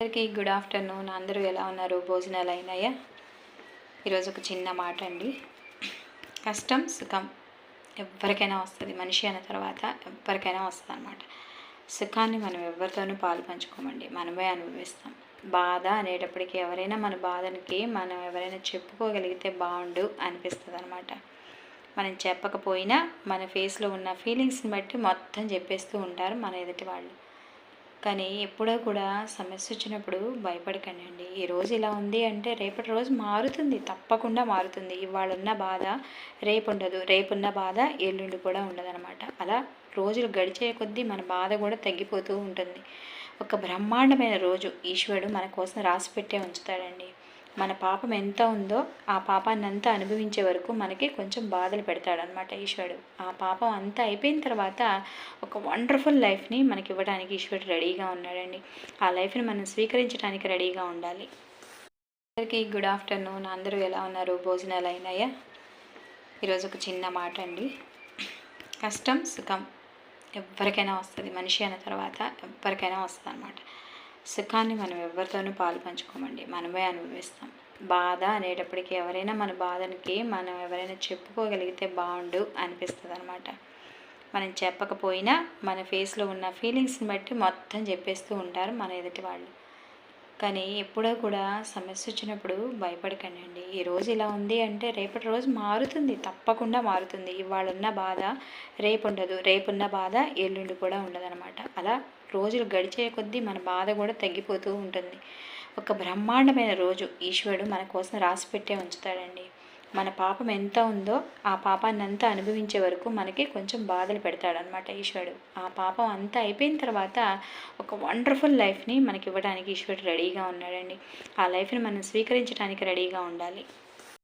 అందరికీ good afternoon. అందరూ ఎలా ఉన్నారు? భోజనాలు అయినాయా? ఈరోజు ఒక చిన్న మాట అండి. కష్టం సుఖం ఎవరికైనా వస్తుంది. మనిషి అన్న తర్వాత ఎవరికైనా వస్తుంది అనమాట సుఖాన్ని మనం ఎవరితోనూ పాలు పంచుకోమండి మనమే అనుభవిస్తాం. బాధ అనేటప్పటికీ ఎవరైనా మన బాధనికి మనం ఎవరైనా చెప్పుకోగలిగితే బాగుండు అనిపిస్తుంది అనమాట మనం చెప్పకపోయినా మన ఫేస్లో ఉన్న ఫీలింగ్స్ని బట్టి మొత్తం చెప్పేస్తూ ఉంటారు మన ఎదుటి వాళ్ళు. కానీ ఎప్పుడో కూడా సమస్య వచ్చినప్పుడు భయపడకండి. ఈరోజు ఈ రోజు ఇలా ఉంది అంటే రేపటి రోజు మారుతుంది. తప్పకుండా మారుతుంది. ఇవాళ ఉన్న బాధ రేపు ఉండదు రేపున్న బాధ ఎల్లుండి కూడా ఉండదన్నమాట. అలా రోజులు గడిచే కొద్దీ మన బాధ కూడా తగ్గిపోతూ ఉంటుంది. ఒక బ్రహ్మాండమైన రోజు ఈశ్వరుడు మన కోసం రాసి పెట్టే ఉంచుతాడండి. మన పాపం ఎంత ఉందో ఆ పాపాన్ని అంతా అనుభవించే వరకు మనకి కొంచెం బాధలు పెడతాడనమాట ఈశ్వరుడు. ఆ పాపం అంతా అయిపోయిన తర్వాత ఒక వండర్ఫుల్ లైఫ్ని మనకి ఇవ్వడానికి ఈశ్వరుడు రెడీగా ఉన్నాడండి. ఆ లైఫ్ని మనం స్వీకరించడానికి రెడీగా ఉండాలి. అందరికీ గుడ్ ఆఫ్టర్నూన్. అందరూ ఎలా ఉన్నారు? భోజనాలు అయినాయా? ఈరోజు ఒక చిన్న మాట అండి. కష్టం సుఖం. ఎవరికైనా వస్తుంది. మనిషి అయిన తర్వాత ఎవరికైనా వస్తుంది అనమాట సుఖాన్ని మనం ఎవరితోనూ పాలు పంచుకోమండి. మనమే అనుభవిస్తాం. బాధ అనేటప్పటికీ ఎవరైనా మన బాధనికి మనం ఎవరైనా చెప్పుకోగలిగితే బాగుండు అనిపిస్తుంది అనమాట మనం చెప్పకపోయినా మన ఫేస్లో ఉన్న ఫీలింగ్స్ని బట్టి మొత్తం చెప్పేస్తూ ఉంటారు మన ఎదుటి వాళ్ళు. కానీ ఎప్పుడో కూడా సమస్య వచ్చినప్పుడు భయపడకండి అండి ఈ రోజు ఇలా ఉంది అంటే రేపటి రోజు మారుతుంది. తప్పకుండా మారుతుంది. ఇవాళ ఉన్న బాధ రేపు ఉండదు రేపున్న బాధ ఎల్లుండి కూడా ఉండదన్నమాట. అలా రోజులు గడిచే కొద్దీ మన బాధ కూడా తగ్గిపోతూ ఉంటుంది. ఒక బ్రహ్మాండమైన రోజు ఈశ్వరుడు మన కోసం రాసి పెట్టే ఉంచుతాడండి. మన పాపం ఎంత ఉందో ఆ పాపాన్ని అంతా అనుభవించే వరకు మనకి కొంచెం బాధలు పెడతాడనమాట ఈశ్వరుడు. ఆ పాపం అంతా అయిపోయిన తర్వాత ఒక వండర్ఫుల్ లైఫ్ని మనకి ఇవ్వడానికి ఈశ్వరుడు రెడీగా ఉన్నాడండి. ఆ లైఫ్ని మనం స్వీకరించడానికి రెడీగా ఉండాలి.